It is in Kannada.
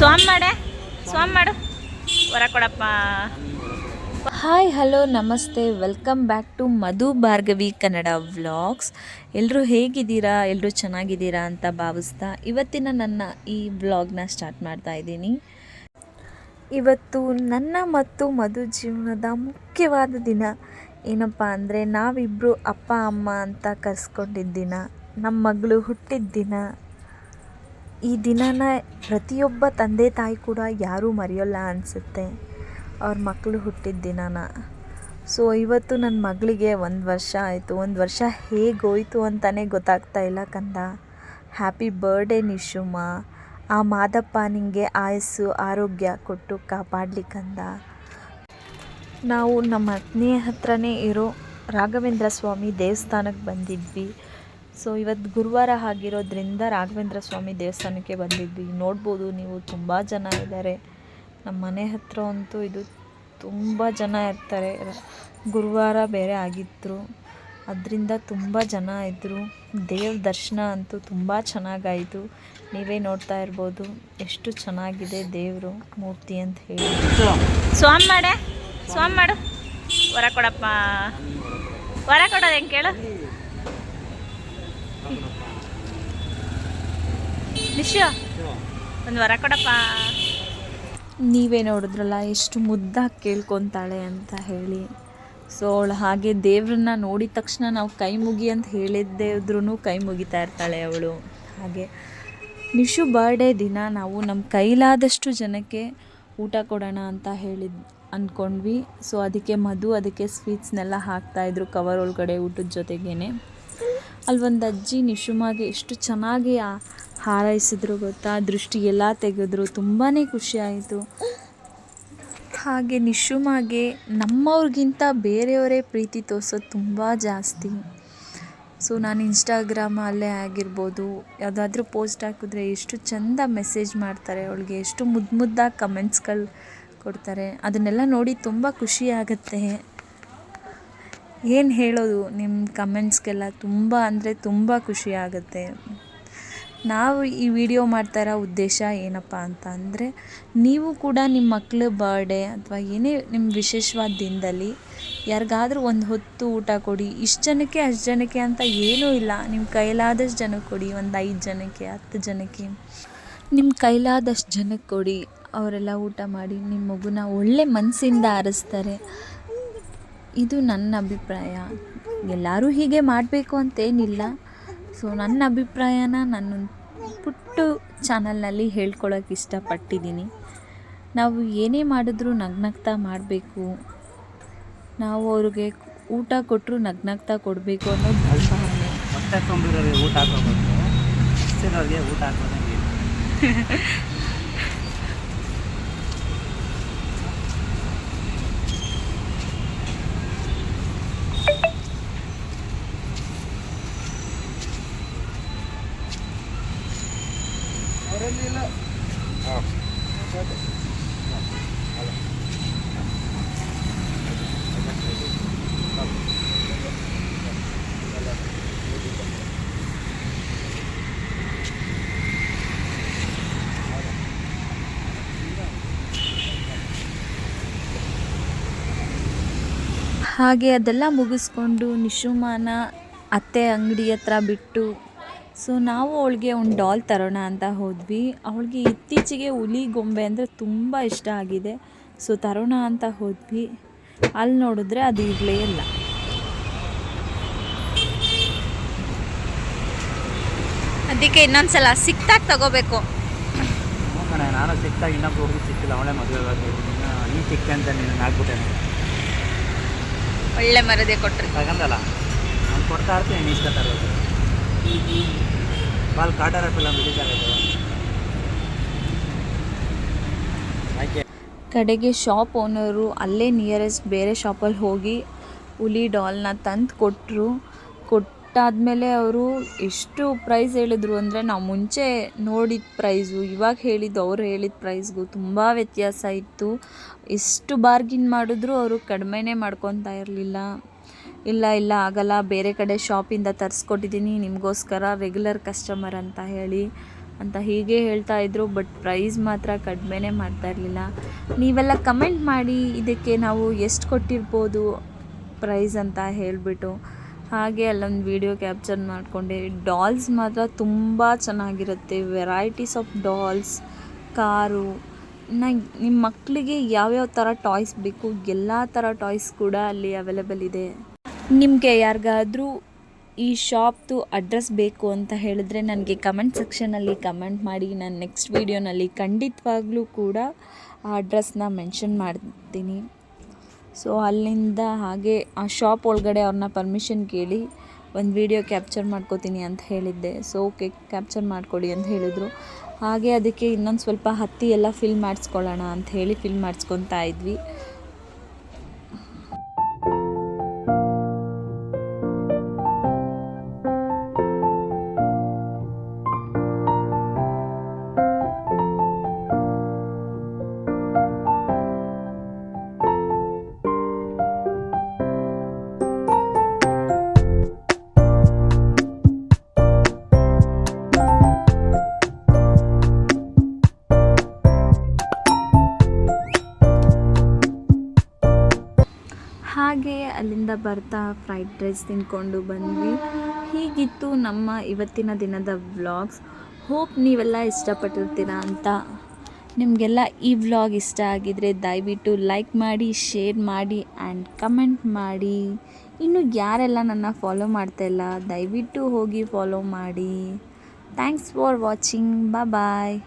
ಸ್ವಾಮ್ ಮಾಡೆ, ಸ್ವಾಮಿ ಮಾಡು. ಹೊರ ಕೊಡಪ್ಪ. ಹಾಯ್ ಹಲೋ ನಮಸ್ತೆ. Welcome back to Madhu Bhargavi Kannada vlogs ಎಲ್ಲರೂ ಹೇಗಿದ್ದೀರಾ? ಎಲ್ಲರೂ ಚೆನ್ನಾಗಿದ್ದೀರಾ ಅಂತ ಭಾವಿಸ್ತಾ ಇವತ್ತಿನ ನನ್ನ ಈ ವ್ಲಾಗ್ನ ಸ್ಟಾರ್ಟ್ ಮಾಡ್ತಾ ಇದ್ದೀನಿ. ಇವತ್ತು ನನ್ನ ಮತ್ತು ಮಧು ಜೀವನದ ಮುಖ್ಯವಾದ ದಿನ ಏನಪ್ಪ ಅಂದರೆ ನಾವಿಬ್ಬರು ಅಪ್ಪ, ಅಮ್ಮ ಅಂತ ಕರೆಸ್ಕೊಂಡಿದ್ದ ದಿನ ನಮ್ಮ ಮಗಳು ಹುಟ್ಟಿದ ದಿನ ಈ ದಿನನ ಪ್ರತಿಯೊಬ್ಬ ತಂದೆ ತಾಯಿ ಕೂಡ ಯಾರೂ ಮರೆಯೋಲ್ಲ ಅನಿಸುತ್ತೆ. ಅವ್ರ ಮಕ್ಕಳು ಹುಟ್ಟಿದ ದಿನನ. ಸೊ ಇವತ್ತು ನನ್ನ ಮಗಳಿಗೆ ಒಂದು ವರ್ಷ ಆಯಿತು. ಒಂದು ವರ್ಷ ಹೇಗೋಯಿತು ಅಂತಲೇ ಗೊತ್ತಾಗ್ತಾ ಇಲ್ಲ ಕಂದ. Happy birthday Nishuma. ಆ ಮಾದಪ್ಪ ನಿಮಗೆ ಆಯಸ್ಸು, ಆರೋಗ್ಯ ಕೊಟ್ಟು ಕಾಪಾಡಲಿ ಕಂದ. ನಾವು ನಮ್ಮ ಅತ್ನೆಯ ಹತ್ರನೇ ಇರೋ ರಾಘವೇಂದ್ರ ಸ್ವಾಮಿ ದೇವಸ್ಥಾನಕ್ಕೆ ಬಂದಿದ್ವಿ. ಸೊ ಇವತ್ತು ಗುರುವಾರ ಆಗಿರೋದ್ರಿಂದ ರಾಘವೇಂದ್ರ ಸ್ವಾಮಿ ದೇವಸ್ಥಾನಕ್ಕೆ ಬಂದಿದ್ವಿ. ನೋಡ್ಬೋದು ನೀವು, ತುಂಬ ಜನ ಇದ್ದಾರೆ ನಮ್ಮ ಮನೆ ಹತ್ರ ಅಂತೂ ಇದು ತುಂಬ ಜನ ಇರ್ತಾರೆ. ಗುರುವಾರ ಬೇರೆ ಆಗಿದ್ರು. ಅದರಿಂದ ತುಂಬ ಜನ ಇದ್ದರು ದೇವ್ರ ದರ್ಶನ ಅಂತೂ ತುಂಬ ಚೆನ್ನಾಗಾಯಿತು. ನೀವೇ ನೋಡ್ತಾ ಇರ್ಬೋದು ಎಷ್ಟು ಚೆನ್ನಾಗಿದೆ ದೇವರು ಮೂರ್ತಿ ಅಂತ ಹೇಳಿ. ಸ್ವಾಮಿ ಮಾಡೆ, ಸ್ವಾಮಿ ಮಾಡು. ಹೊರ ಕೊಡಪ್ಪ. ಹೊರ ಕೊಡೋದು ಹೆಂಗೆ ಕೇಳು. ಒಂದು ವರ ಕೊಡಪ್ಪ. ನೀವೇ ನೋಡಿದ್ರಲ್ಲ, ಎಷ್ಟು ಮುದ್ದಾಗಿ ಕೇಳ್ಕೊತಾಳೆ ಅಂತ ಹೇಳಿ. ಸೊ, ಅವಳು ಹಾಗೆ ದೇವ್ರನ್ನ ನೋಡಿದ ತಕ್ಷಣ ನಾವು ಕೈ ಮುಗಿ ಅಂತ ಹೇಳಿದ್ದೇ ಇದ್ರೂ ಕೈ ಮುಗಿತಾ ಇರ್ತಾಳೆ ಅವಳು. ಹಾಗೆ ನಿಶು ಬರ್ಡೇ ದಿನ ನಾವು ನಮ್ಮ ಕೈಲಾದಷ್ಟು ಜನಕ್ಕೆ ಊಟ ಕೊಡೋಣ ಅಂತ ಹೇಳಿದ್ ಅಂದ್ಕೊಂಡ್ವಿ ಸೊ, ಅದಕ್ಕೆ ಮಧು, ಅದಕ್ಕೆ ಸ್ವೀಟ್ಸ್ನೆಲ್ಲ ಹಾಕ್ತಾಯಿದ್ರು ಕವರ್ ಒಳಗಡೆ ಊಟದ ಜೊತೆಗೇನೆ. ಅಲ್ಲಿ ಒಂದು ಅಜ್ಜಿ ನಿಶುಮಾಗೆ ಎಷ್ಟು ಚೆನ್ನಾಗಿ ಹಾರೈಸಿದ್ರು ಗೊತ್ತಾ? ದೃಷ್ಟಿ ಎಲ್ಲ ತೆಗೆದ್ರು. ತುಂಬಾ ಖುಷಿ ಆಯಿತು. ಹಾಗೆ ನಿಶುಮಾಗೆ ನಮ್ಮವ್ರಿಗಿಂತ ಬೇರೆಯವರೇ ಪ್ರೀತಿ ತೋರಿಸೋದು ತುಂಬ ಜಾಸ್ತಿ. ಸೊ, ನಾನು ಇನ್ಸ್ಟಾಗ್ರಾಮಲ್ಲೇ ಆಗಿರ್ಬೋದು. ಯಾವುದಾದ್ರೂ ಪೋಸ್ಟ್ ಹಾಕಿದ್ರೆ ಎಷ್ಟು ಚಂದ ಮೆಸೇಜ್ ಮಾಡ್ತಾರೆ. ಅವಳಿಗೆ ಎಷ್ಟು ಮುದ್ದು ಮುದ್ದಾಗಿ ಕಮೆಂಟ್ಸ್ಗಳು ಕೊಡ್ತಾರೆ. ಅದನ್ನೆಲ್ಲ ನೋಡಿ ತುಂಬ ಖುಷಿ ಆಗುತ್ತೆ. ಏನು ಹೇಳೋದು? ನಿಮ್ಮ ಕಮೆಂಟ್ಸ್ಗೆಲ್ಲ ತುಂಬ ಅಂದರೆ ತುಂಬ ಖುಷಿ ಆಗುತ್ತೆ. ನಾವು ಈ ವಿಡಿಯೋ ಮಾಡ್ತಾ ಇರೋ ಉದ್ದೇಶ ಏನಪ್ಪ ಅಂತ ಅಂದರೆ, ನೀವು ಕೂಡ ನಿಮ್ಮ ಮಕ್ಕಳ ಬರ್ಡೇ ಅಥವಾ ಏನೇ ನಿಮ್ಮ ವಿಶೇಷವಾದ ದಿನದಲ್ಲಿ ಯಾರಿಗಾದ್ರೂ ಒಂದು ಹೊತ್ತು ಊಟ ಕೊಡಿ, ಇಷ್ಟು ಜನಕ್ಕೆ ಅಷ್ಟು ಜನಕ್ಕೆ ಅಂತ ಏನೂ ಇಲ್ಲ. ನಿಮ್ಮ ಕೈಲಾದಷ್ಟು ಜನಕ್ಕೆ ಕೊಡಿ, ಒಂದು ಐದು ಜನಕ್ಕೆ, ಹತ್ತು ಜನಕ್ಕೆ. ನಿಮ್ಮ ಕೈಲಾದಷ್ಟು ಜನಕ್ಕೆ ಕೊಡಿ, ಅವರೆಲ್ಲ ಊಟ ಮಾಡಿ ನಿಮ್ಮ ಮಗುನ ಒಳ್ಳೆ ಮನಸ್ಸಿಂದ ಆರಿಸ್ತಾರೆ. ಇದು ನನ್ನ ಅಭಿಪ್ರಾಯ. ಎಲ್ಲರೂ ಹೀಗೆ ಮಾಡಬೇಕು ಅಂತೇನಿಲ್ಲ. ಸೊ ನನ್ನ ಅಭಿಪ್ರಾಯನ ನಾನು ಪುಟ್ಟು ಚಾನಲ್ನಲ್ಲಿ ಹೇಳ್ಕೊಳಕ್ಕೆ ಇಷ್ಟಪಟ್ಟಿದ್ದೀನಿ. ನಾವು ಏನೇ ಮಾಡಿದ್ರೂ ನಗ್ನಗ್ತಾ ಮಾಡಬೇಕು. ನಾವು ಅವ್ರಿಗೆ ಊಟ ಕೊಟ್ಟರು ನಗ್ನಗ್ತಾ ಕೊಡಬೇಕು ನನ್ನ ಭಾವನೆ. ಊಟ ಊಟ ಹಾಕೋದಂಗೆ ಹಾಗೆ ಅದೆಲ್ಲ ಮುಗಿಸ್ಕೊಂಡು ನಿಶುಮಾನ ಅತ್ತೆ ಅಂಗಡಿ ಹತ್ರ ಬಿಟ್ಟು ಸೊ ನಾವು ಅವಳಿಗೆ ಒಂದು ಡಾಲ್ ತರೋಣ ಅಂತ ಹೋದ್ವಿ. ಅವಳಿಗೆ ಇತ್ತೀಚೆಗೆ ಹುಲಿ ಗೊಂಬೆ ಅಂದರೆ ತುಂಬ ಇಷ್ಟ ಆಗಿದೆ. ಸೊ ತರೋಣ ಅಂತ ಹೋದ್ವಿ. ಅಲ್ಲಿ ನೋಡಿದ್ರೆ ಅದು ಇರಲೇ ಇಲ್ಲ. ಅದಕ್ಕೆ ಇನ್ನೊಂದ್ಸಲ ಸಿಕ್ತಾಗ ತಗೋಬೇಕು. ಕಣೆ ನಾನು ಸಿಕ್ತಾಗ ಇನ್ನೊಬ್ಬ ಹುಡುಗಿ ಸಿಕ್ಕಿಲ್ಲ. ಅವಳೇ ಮದುವೆ ನೀನು ಸಿಕ್ತೆ ಅಂತ ನೀನು ಹಾಕ್ಬಿಟ್ಟೆ ಒಳ್ಳೆ ಮರದೇ ಕೊಟ್ಟರೆ ತಗಂದಲ್ಲ ನಾನು ಕೊಡ್ತಾ ಇರ್ತೀನಿ ಇಷ್ಟ ತರೋದು. ಬಾಲ್ ಕಾಟಾರ ಫಿಲಮ್ ರಿಲೀಸ್ ಆಗಿದೆ ಕಡೆಗೆ ಶಾಪ್ ಓನರು ಅಲ್ಲೇ ನಿಯರೆಸ್ಟ್ ಬೇರೆ ಶಾಪಲ್ಲಿ ಹೋಗಿ ಹುಲಿ ಡಾಲ್ನ ತಂದು ಕೊಟ್ಟರು ಕೊಟ್ಟಾದಮೇಲೆ ಅವರು ಎಷ್ಟು ಪ್ರೈಸ್ ಹೇಳಿದ್ರು ಅಂದರೆ ನಾವು ಮುಂಚೆ ನೋಡಿದ ಪ್ರೈಸು ಇವಾಗ ಹೇಳಿದ್ದು ಅವ್ರು ಹೇಳಿದ ಪ್ರೈಸ್ಗೂ ತುಂಬ ವ್ಯತ್ಯಾಸ ಇತ್ತು. ಎಷ್ಟು ಬಾರ್ಗಿನ್ ಮಾಡಿದ್ರು ಅವರು ಕಡಿಮೆನೇ ಮಾಡ್ಕೊತಾ ಇರಲಿಲ್ಲ. ಇಲ್ಲ ಇಲ್ಲ, ಆಗಲ್ಲ. ಬೇರೆ ಕಡೆ ಶಾಪಿಂದ ತರಿಸ್ಕೊಟ್ಟಿದ್ದೀನಿ. ನಿಮಗೋಸ್ಕರ ರೆಗ್ಯುಲರ್ ಕಸ್ಟಮರ್ ಅಂತ ಹೇಳಿ ಅಂತ ಹೀಗೆ ಹೇಳ್ತಾ ಇದ್ರು. ಬಟ್ ಪ್ರೈಸ್ ಮಾತ್ರ ಕಡಿಮೆನೇ ಮಾಡ್ತಾ ಇರಲಿಲ್ಲ. ನೀವೆಲ್ಲ ಕಮೆಂಟ್ ಮಾಡಿ ಇದಕ್ಕೆ ನಾವು ಎಷ್ಟು ಕೊಟ್ಟಿರ್ಬೋದು ಪ್ರೈಸ್ ಅಂತ ಹೇಳಿಬಿಟ್ಟು. ಹಾಗೆ ಅಲ್ಲೊಂದು ವಿಡಿಯೋ ಕ್ಯಾಪ್ಚರ್ ಮಾಡಿಕೊಂಡೆ. ಡಾಲ್ಸ್ ಮಾತ್ರ ತುಂಬ ಚೆನ್ನಾಗಿರುತ್ತೆ. ವೆರೈಟೀಸ್ ಆಫ್ ಡಾಲ್ಸ್ ಕಾರು, ಇನ್ನು ನಿಮ್ಮ ಮಕ್ಕಳಿಗೆ ಯಾವ್ಯಾವ ಥರ ಟಾಯ್ಸ್ ಬೇಕು, ಎಲ್ಲ ಥರ ಟಾಯ್ಸ್ ಕೂಡ ಅಲ್ಲಿ ಅವೈಲೇಬಲ್ ಇದೆ. ನಿಮಗೆ ಯಾರಿಗಾದ್ರೂ ಈ ಶಾಪ್ದು ಅಡ್ರೆಸ್ ಬೇಕು ಅಂತ ಹೇಳಿದ್ರೆ ನನಗೆ ಕಮೆಂಟ್ ಸೆಕ್ಷನಲ್ಲಿ ಕಮೆಂಟ್ ಮಾಡಿ, ನಾನು ನೆಕ್ಸ್ಟ್ ವೀಡಿಯೋನಲ್ಲಿ ಖಂಡಿತವಾಗ್ಲೂ ಕೂಡ ಆ ಅಡ್ರೆಸ್ನ ಮೆನ್ಷನ್ ಮಾಡ್ತೀನಿ. ಸೊ, ಅಲ್ಲಿಂದ ಹಾಗೆ ಆ ಶಾಪ್ ಒಳಗಡೆ ಅವ್ರನ್ನ ಪರ್ಮಿಷನ್ ಕೇಳಿ ಒಂದು ವಿಡಿಯೋ ಕ್ಯಾಪ್ಚರ್ ಮಾಡ್ಕೋತೀನಿ ಅಂತ ಹೇಳಿದ್ದೆ. ಸೊ, ಓಕೆ, ಕ್ಯಾಪ್ಚರ್ ಮಾಡ್ಕೊಳ್ಳಿ ಅಂತ ಹೇಳಿದರು. ಹಾಗೆ ಅದಕ್ಕೆ ಇನ್ನೊಂದು ಸ್ವಲ್ಪ ಹತ್ತಿ ಎಲ್ಲ ಫಿಲ್ ಮಾಡಿಸ್ಕೊಳ್ಳೋಣ ಅಂತ ಹೇಳಿ ಫಿಲ್ ಮಾಡಿಸ್ಕೊತಾ ಇದ್ವಿ. ಹಾಗೆ ಅಲ್ಲಿಂದ ಬರ್ತಾ ಫ್ರೈಡ್ ರೈಸ್ ತಿಂದ್ಕೊಂಡು ಬಂದ್ವಿ. ಹೀಗಿತ್ತು ನಮ್ಮ ಇವತ್ತಿನ ದಿನದ ವ್ಲಾಗ್ಸ್ ಹೋಪ್ ನೀವೆಲ್ಲ ಇಷ್ಟಪಟ್ಟಿರ್ತೀರ ಅಂತ ನಿಮಗೆಲ್ಲ ಈ ವ್ಲಾಗ್ ಇಷ್ಟ ಆಗಿದರೆ ದಯವಿಟ್ಟು ಲೈಕ್ ಮಾಡಿ ಶೇರ್ ಮಾಡಿ ಆ್ಯಂಡ್ ಕಮೆಂಟ್ ಮಾಡಿ. ಇನ್ನು ಯಾರೆಲ್ಲ ನನ್ನ ಫಾಲೋ ಮಾಡ್ತಾ ಇಲ್ಲ, ದಯವಿಟ್ಟು ಹೋಗಿ ಫಾಲೋ ಮಾಡಿ. Thanks for watching bye